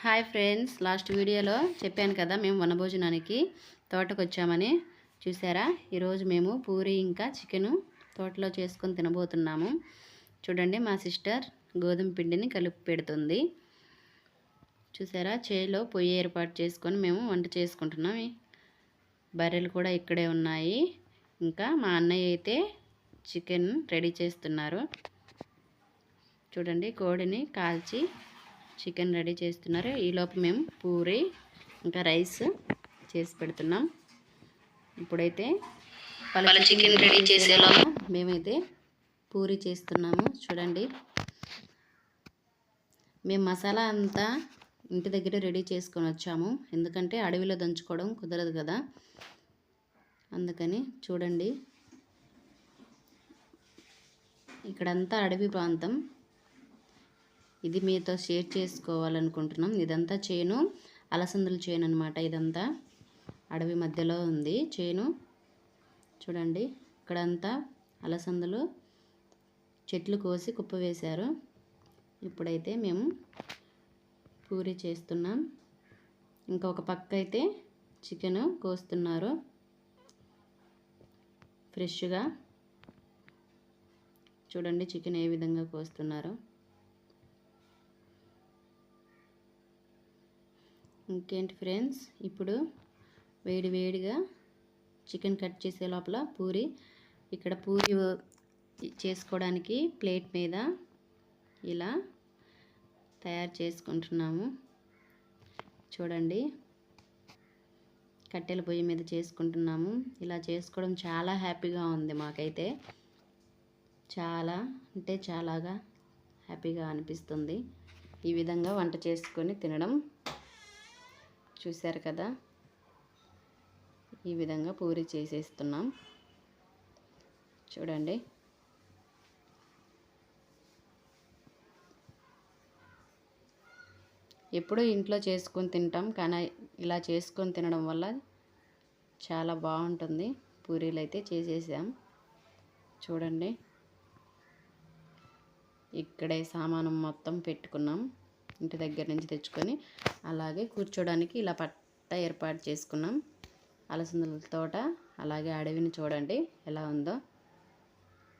Hi friends last వీడియోలో చెప్పాను కదా మేము వనభోజనానికి తోటకు వచ్చామని చూసారా? ఈరోజు మేము పూరి ఇంకా చికెను తోటలో చేసుకొని తినబోతున్నాము. చూడండి మా సిస్టర్ గోధుమ పిండిని కలిపి పెడుతుంది. చూసారా? చేలో పొయ్యి ఏర్పాటు చేసుకొని మేము వంట చేసుకుంటున్నాం. బర్రెలు కూడా ఇక్కడే ఉన్నాయి. ఇంకా మా అన్నయ్య అయితే చికెన్ రెడీ చేస్తున్నారు. చూడండి కోడిని కాల్చి చికెన్ రెడీ చేస్తున్నారు. ఈలోపు మేము పూరి ఇంకా రైస్ చేసి పెడుతున్నాం. ఇప్పుడైతే పలు చికెన్ రెడీ చేసేలా మేమైతే పూరి చేస్తున్నాము. చూడండి. మేము మసాలా అంతా ఇంటి దగ్గర రెడీ చేసుకొని వచ్చాము. ఎందుకంటే అడవిలో దంచుకోవడం కుదరదు కదా. అందుకని చూడండి. ఇక్కడంతా అడవి ప్రాంతం. ఇది మీతో షేర్ చేసుకోవాలనుకుంటున్నాం. ఇదంతా చేను అలసందల చేను అనమాట ఇదంతా. అడవి మధ్యలో ఉంది చేను. చూడండి ఇక్కడంతా అలసందలు. చెట్లు కోసి కుప్ప వేశారు. ఇప్పుడైతే మేము పూరి చేస్తున్నాం. ఇంకా ఒక పక్క అయితే చికెన్ కోస్తున్నారు. ఫ్రెష్గా. చూడండి చికెన్ ఏ విధంగా కోస్తున్నారో. ఇంకేంటి ఫ్రెండ్స్? ఇప్పుడు వేడి వేడిగా చికెన్ కట్ చేసే లోపల పూరి ఇక్కడ పూరి చేసుకోవడానికి ప్లేట్ మీద ఇలా తయారు చేసుకుంటున్నాము. చూడండి. కట్టెల పొయ్యి మీద చేసుకుంటున్నాము. ఇలా చేసుకోవడం చాలా హ్యాపీగా ఉంది మాకైతే. చాలా అంటే చాలాగా హ్యాపీగా అనిపిస్తుంది. ఈ విధంగా వంట చేసుకొని తినడం చూశారు కదా? ఈ విధంగా పూరి చేసేస్తున్నాం. చూడండి. ఎప్పుడూ ఇంట్లో చేసుకొని తింటాం కానీ ఇలా చేసుకొని తినడం వల్ల చాలా బాగుంటుంది. పూరీలు అయితే చేసేసాం. చూడండి. ఇక్కడే సామానం మొత్తం పెట్టుకున్నాం. ఇంటి దగ్గర నుంచి తెచ్చుకొని అలాగే కూర్చోడానికి ఇలా పట్ట ఏర్పాటు చేసుకున్నాం. అలసందల తోట అలాగే అడవిని చూడండి ఎలా ఉందో.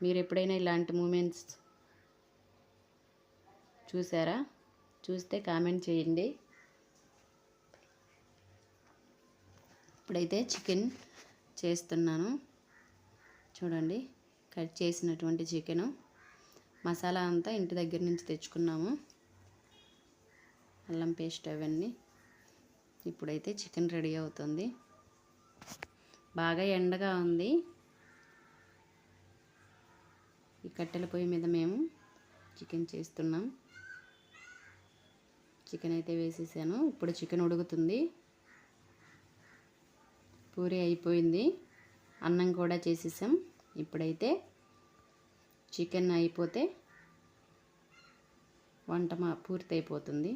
మీరు ఎప్పుడైనా ఇలాంటి మూమెంట్స్ చూసారా? చూస్తే కామెంట్ చేయండి. ఇప్పుడైతే చికెన్ చేస్తున్నాను. చూడండి కట్ చేసినటువంటి చికెను. మసాలా అంతా ఇంటి దగ్గర నుంచి తెచ్చుకున్నాము. అల్లం పేస్ట్ అవన్నీ ఇప్పుడైతే చికెన్ రెడీ అవుతుంది. బాగా ఎండగా ఉంది. ఈ కట్టెల పొయ్యి మీద మేము చికెన్ చేస్తున్నాం. చికెన్ అయితే వేసేసాను. ఇప్పుడు చికెన్ ఉడుకుతుంది. పూరి అయిపోయింది. అన్నం కూడా చేసేసాం. ఇప్పుడైతే చికెన్ అయిపోతే వంట మా పూర్తి అయిపోతుంది